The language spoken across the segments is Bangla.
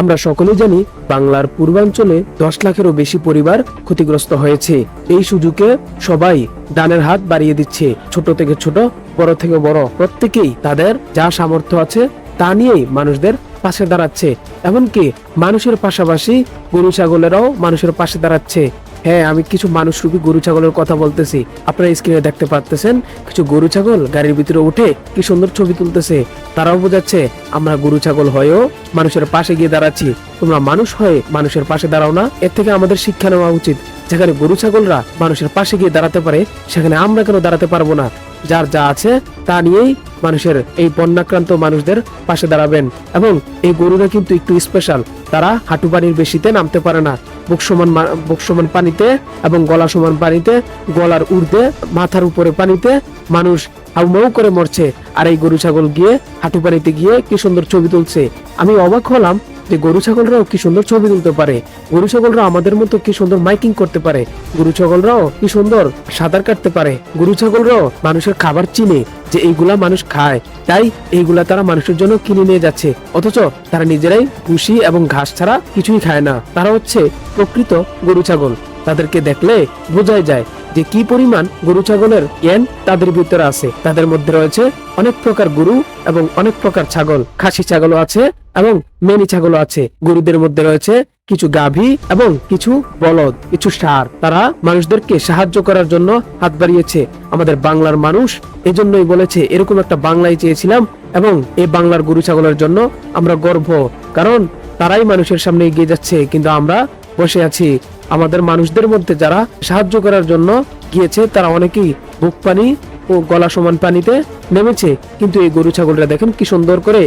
আমরা সকলে জানি বাংলার পূর্বাঞ্চলে দশ লাখেরও বেশি পরিবার ক্ষতিগ্রস্ত হয়েছে। এই সুযোগে সবাই দানের হাত বাড়িয়ে দিচ্ছে। ছোট থেকে ছোট, বড় থেকে বড়। প্রত্যেকেই তাদের যা সামর্থ্য আছে তা নিয়েই মানুষদের পাশে দাঁড়াচ্ছে। এমনকি মানুষের পাশাপাশি গরু, ছাগলেরাও মানুষের পাশে দাঁড়াচ্ছে। হ্যাঁ আমি কিছু মানুষ রূপী গরু ছাগলের কথা বলতেছি। আপনারা স্ক্রিনে দেখতে পারতেছেন, কিছু গরু ছাগল গাড়ির ভিতরে উঠে কি সুন্দর ছবি তুলতেছে। তারাও বোঝাচ্ছে, আমরা গরু ছাগল হয়েও মানুষের পাশে গিয়ে দাঁড়াচ্ছি। তোমরা মানুষ হয়ে মানুষের পাশে দাঁড়াও না। এর থেকে আমাদের শিক্ষা নেওয়া উচিত। যেখানে গরু ছাগলরা মানুষের পাশে গিয়ে দাঁড়াতে পারে, সেখানে আমরা কেন দাঁড়াতে পারব না? যার যা আছে, তা নিয়েই মানুষের এই বন্যাক্রান্ত মানুষদের পাশে দাঁড়াবেন। এবং এই গরুরা কিন্তু একটু স্পেশাল তারা হাঁটু পানির বেশিতে নামতে পারে না। বুক সমান বুক সমান পানিতে এবং গলা সমান পানিতে, গলার উর্ধে মাথার উপরে পানিতে মানুষ হাউমাউ করে মরছে। আর এই গরু ছাগল গিয়ে হাঁটু পানিতে গিয়ে কি সুন্দর ছবি তুলছে। আমি অবাক হলাম যে গরু ছাগলরাও কি সুন্দর ছবি তুলতে পারে? গরু ছাগলরা আমাদের মতো কি সুন্দর মাইকিং করতে পারে? গরু ছাগলরাও কি সুন্দর সাঁতার কাটতে পারে? গরু ছাগলরাও মানুষের খাবার চিনে যে এইগুলা মানুষ খায়। তাই এইগুলা তারা মানুষের জন্য কিনে নিয়ে যাচ্ছে। অথচ তারা নিজেরাই ভুসি এবং ঘাস ছাড়া কিছুই খায় না। তারা হচ্ছে প্রকৃত গরু ছাগল। তাদেরকে দেখলে বোঝাই যায় যে কি পরিমাণ গরু ছাগলের জ্ঞান তাদের ভিতরে আছে। তাদের মধ্যে রয়েছে অনেক প্রকার গরু এবং অনেক প্রকার ছাগল। খাসি ছাগলও আছে এবং মেনি ছাগলও আছে। গরুদের মধ্যে রয়েছে কিছু গাভী এবং কিছু বলদ, কিছু সার তারা মানুষদেরকে সাহায্য করার জন্য হাত বাড়িয়েছে। আমাদের বাংলার মানুষ এজন্যই বলেছে, এরকম একটা বাংলায় চেয়েছিলাম এবং এই বাংলার গরু ছাগলের জন্য আমরা গর্ব। কারণ তারাই মানুষের সামনে এগিয়ে যাচ্ছে, কিন্তু আমরা বসে আছি। আমাদের মানুষদের মধ্যে যারা সাহায্য করার জন্য গিয়েছে, তারা অনেকেই বুক পানি ও গলা সমান পানিতে নেমেছে। কিন্তু এই গরু ছাগলরা দেখেন কি সুন্দর করে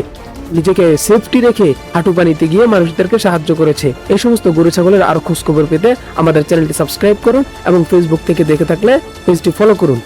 নিজেকে সেফটি রেখে হাঁটু পানিতে গিয়ে মানুষদেরকে সাহায্য করেছে। এই সমস্ত গরু ছাগলের আরও খোঁজ খবর পেতে আমাদের চ্যানেলটি সাবস্ক্রাইব করুন এবং ফেসবুক থেকে দেখে থাকলে পেজটি ফলো করুন।